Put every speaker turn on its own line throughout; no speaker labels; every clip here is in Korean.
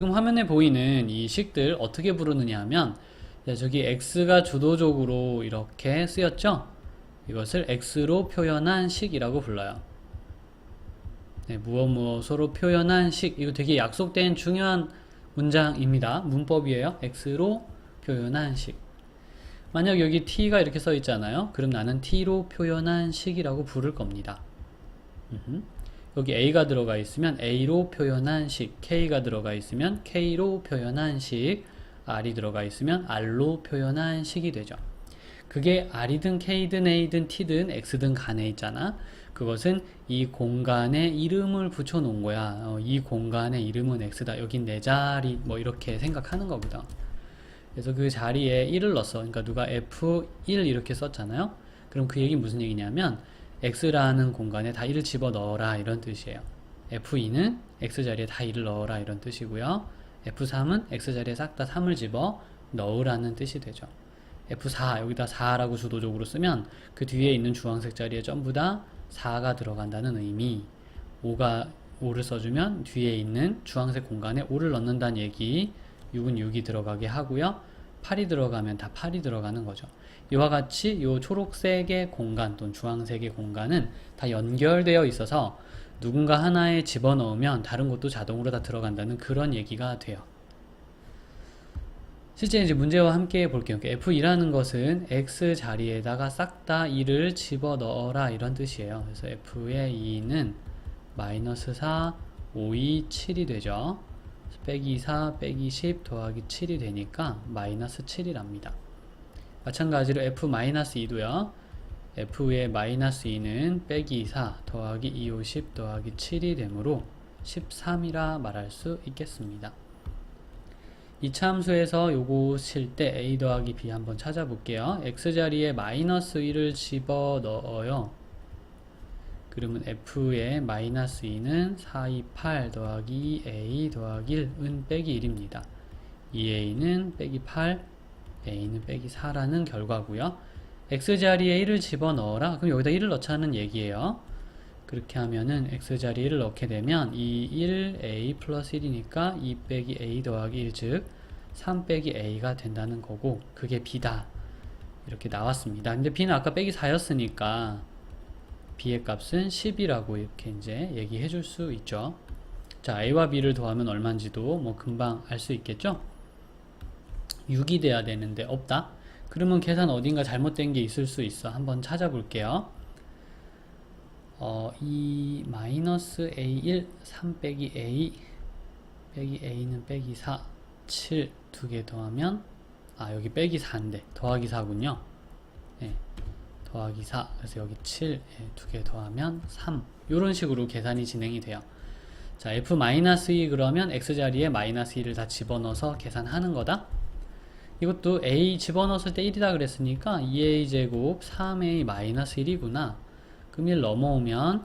지금 화면에 보이는 이 식들 어떻게 부르느냐 하면 네, 저기 x가 주도적으로 이렇게 쓰였죠? 이것을 x로 표현한 식이라고 불러요. 네, 무엇 무엇으로 표현한 식 이거 되게 약속된 중요한 문장입니다. 문법이에요. x로 표현한 식. 만약 여기 t가 이렇게 써 있잖아요. 그럼 나는 t로 표현한 식이라고 부를 겁니다. 여기 a가 들어가 있으면 a로 표현한 식, k가 들어가 있으면 k로 표현한 식, r이 들어가 있으면 r로 표현한 식이 되죠. 그게 r이든 k든 a든 t든 x든 간에 있잖아. 그것은 이 공간에 이름을 붙여 놓은 거야. 어, 이 공간의 이름은 x다. 여긴 내 자리 뭐 이렇게 생각하는 거거든. 그래서 그 자리에 1을 넣었어. 그러니까 누가 f1 이렇게 썼잖아요. 그럼 그 얘기 무슨 얘기냐면 x라는 공간에 다 1을 집어 넣어라 이런 뜻이에요. f2는 x 자리에 다 1을 넣어라 이런 뜻이고요. f3은 x 자리에 싹 다 3을 집어 넣으라는 뜻이 되죠. f4 여기다 4라고 주도적으로 쓰면 그 뒤에 있는 주황색 자리에 전부 다 4가 들어간다는 의미 5가 5를 써주면 뒤에 있는 주황색 공간에 5를 넣는다는 얘기 6은 6이 들어가게 하고요 8이 들어가면 다 8이 들어가는 거죠 이와 같이 이 초록색의 공간 또는 주황색의 공간은 다 연결되어 있어서 누군가 하나에 집어넣으면 다른 것도 자동으로 다 들어간다는 그런 얘기가 돼요 실제 이제 문제와 함께 볼게요. F2라는 것은 X 자리에다가 싹 다 2를 집어 넣어라 이런 뜻이에요. 그래서 F의 2는 마이너스 4, 5, 2, 7이 되죠. 빼기 4, 빼기 10 더하기 7이 되니까 마이너스 7이랍니다. 마찬가지로 F-2도요. F의 마이너스 2는 빼기 4 더하기 2, 5, 10 더하기 7이 되므로 13이라 말할 수 있겠습니다. 이차 함수에서 요거 칠 때 a 더하기 b 한번 찾아볼게요. x 자리에 마이너스 1을 집어 넣어요. 그러면 f의 마이너스 2는 4, 2, 8 더하기 a 더하기 1은 빼기 1입니다. 2a는 빼기 8, a는 빼기 4라는 결과고요. x 자리에 1을 집어 넣어라. 그럼 여기다 1을 넣자는 얘기예요. 그렇게 하면은 x 자리에 1을 넣게 되면 이 1 a 플러스 1이니까 2 빼기 a 더하기 1 즉 3 빼기 a가 된다는 거고 그게 b다 이렇게 나왔습니다 근데 b는 아까 빼기 4였으니까 b의 값은 10이라고 이렇게 이제 얘기해 줄 수 있죠. 자 a와 b를 더하면 얼마인지도 뭐 금방 알 수 있겠죠? 6이 돼야 되는데 없다. 그러면 계산 어딘가 잘못된 게 있을 수 있어. 한번 찾아볼게요. 어, 이 마이너스 a1 3 빼기 a 빼기 a는 빼기 4 7 두 개 더하면 아 여기 빼기 4인데 더하기 4군요. 네, 더하기 4 그래서 여기 7 예, 두개 더하면 3 이런 식으로 계산이 진행이 돼요. 자 f 마이너스 2 그러면 x 자리에 마이너스 2를 다 집어넣어서 계산하는 거다. 이것도 a 집어넣었을 때 1이다 그랬으니까 2a 제곱 3a 마이너스 1이구나. 그럼 1 넘어오면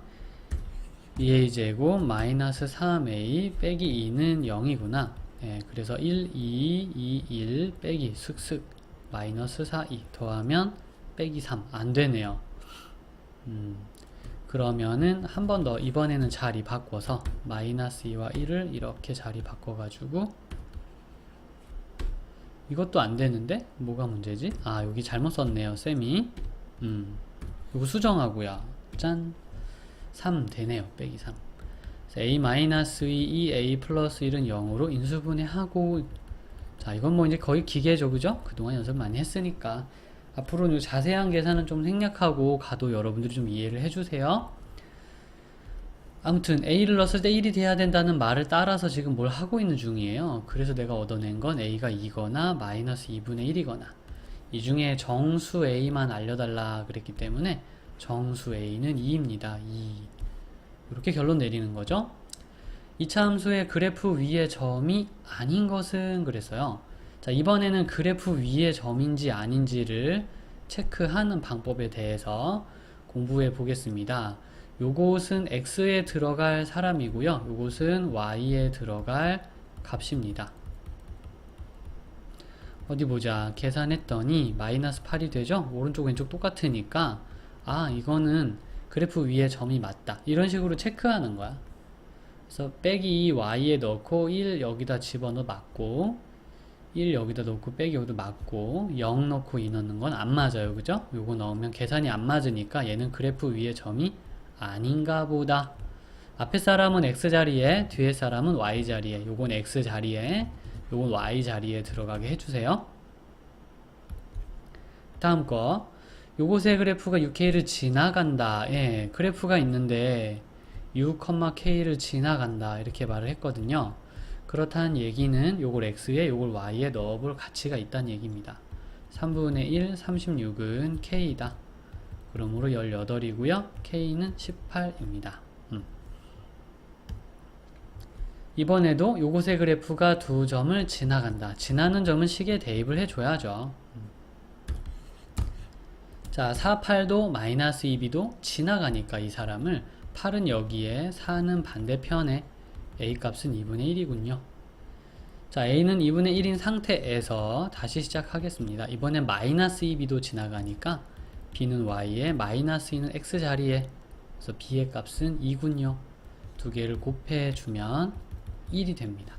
2a 제곱 마이너스 3a 빼기 2는 0이구나. 예, 그래서 1, 2, 2, 1 빼기 슥슥 마이너스 4, 2 더하면 빼기 3. 안 되네요. 음, 그러면은 한 번 더 이번에는 자리 바꿔서 마이너스 2와 1을 이렇게 자리 바꿔 가지고 이것도 안 되는데 뭐가 문제지? 아 여기 잘못 썼네요 쌤이. 음, 이거 수정하고요. 짠! 3 되네요. 빼기 3. a 마이너스 2, a 플러스 1은 0으로 인수분해하고 자 이건 뭐 이제 거의 기계죠 그죠? 그동안 연습 많이 했으니까 앞으로는 자세한 계산은 좀 생략하고 가도 여러분들이 좀 이해를 해주세요 아무튼 a를 넣었을 때 1이 돼야 된다는 말을 따라서 지금 뭘 하고 있는 중이에요 그래서 내가 얻어낸 건 a가 2거나 마이너스 2분의 1이거나 이 중에 정수 a만 알려달라 그랬기 때문에 정수 a는 2입니다. 2. 이렇게 결론 내리는 거죠. 2차 함수의 그래프 위의 점이 아닌 것은 그랬어요. 자, 이번에는 그래프 위의 점인지 아닌지를 체크하는 방법에 대해서 공부해 보겠습니다. 요것은 x에 들어갈 사람이고요. 요것은 y에 들어갈 값입니다. 어디 보자. 계산했더니 마이너스 8이 되죠? 오른쪽 왼쪽 똑같으니까 아 이거는 그래프 위에 점이 맞다 이런 식으로 체크하는 거야 그래서 빼기 2 y에 넣고 1 여기다 집어넣어 맞고 1 여기다 넣고 빼기 여기다 맞고 0 넣고 2 넣는 건 안 맞아요. 그죠? 요거 넣으면 계산이 안 맞으니까 얘는 그래프 위에 점이 아닌가 보다. 앞에 사람은 x 자리에 뒤에 사람은 y 자리에 요건 x 자리에 요건 y 자리에 들어가게 해주세요. 다음 거 요곳의 그래프가 6K를 지나간다. 예, 그래프가 있는데 6,K를 지나간다. 이렇게 말을 했거든요. 그렇다는 얘기는 요걸 X에 요걸 Y에 넣어볼 가치가 있다는 얘기입니다. 3분의 1, 36은 K이다. 그러므로 18이고요. K는 18입니다. 음. 이번에도 요곳의 그래프가 두 점을 지나간다. 지나는 점은 식에 대입을 해줘야죠. 자, 4, 8도 마이너스 2b도 지나가니까 이 사람을 8은 여기에 4는 반대편에 a 값은 2분의 1이군요. 자, a는 2분의 1인 상태에서 다시 시작하겠습니다. 이번엔 마이너스 2b도 지나가니까 b는 y에 마이너스 2는 x 자리에 그래서 b의 값은 2군요. 두 개를 곱해주면 1이 됩니다.